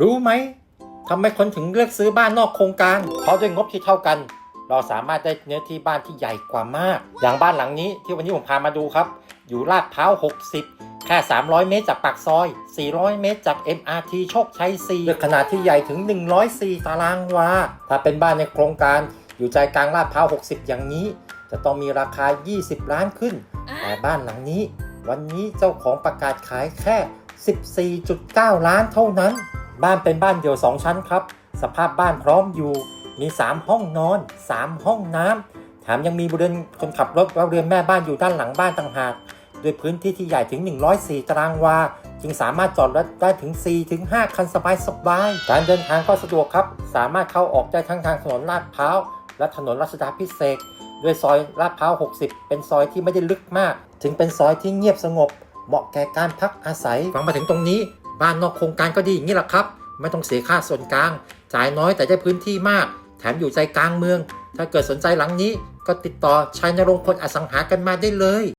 รู้ไหมทำไมคนถึงเลือกซื้อบ้านนอกโครงการ เพราะด้วยงบที่เท่ากัน เราสามารถได้เนื้อที่บ้านที่ใหญ่กว่ามาก อย่างบ้านหลังนี้ที่วันนี้ผมพามาดูครับ อยู่ลาดพร้าว 60 แค่ 300 เมตรจากปากซอย 400 เมตรจาก MRT โชคชัย4ด้วยขนาดที่ใหญ่ถึง 104 ตารางวา ถ้าเป็นบ้านในโครงการอยู่ใจกลางลาดพร้าว 60 อย่างนี้ จะต้องมีราคา 20 ล้านขึ้น แต่บ้านหลังนี้ วันนี้เจ้าของประกาศขายแค่ 14.9 ล้านเท่านั้น บ้านเป็นบ้านเดี่ยว 2 ชั้นครับ สภาพบ้านพร้อมอยู่ มี 3 ห้องนอน 3 ห้องน้ำแถมยังมีบริเวณคนขับรถและเรือนแม่บ้านอยู่ด้านหลังบ้านต่างหากด้วยพื้นที่ที่ใหญ่ถึง 104 ตารางวา จึงสามารถจอดรถได้ถึง4-5คันสบายๆการเดินทางก็สะดวกครับ สามารถเข้าออกได้ทั้งทางถนนลาดพร้าว และถนนรัชดาพิเศษด้วยซอยลาดพร้าว 60 เป็นซอยที่ไม่ได้ลึกมาก ถึงเป็นซอยที่เงียบสงบ เหมาะแก่การพักอาศัย ฟังมาถึงตรงนี้ บ้านนอกโครงการก็ดีอย่างนี้แหละครับ ไม่ต้องเสียค่าส่วนกลาง จ่ายน้อยแต่ได้พื้นที่มาก แถมอยู่ใจกลางเมือง ถ้าเกิดสนใจหลังนี้ก็ติดต่อชัยนรงค์คนอสังหากันมาได้เลย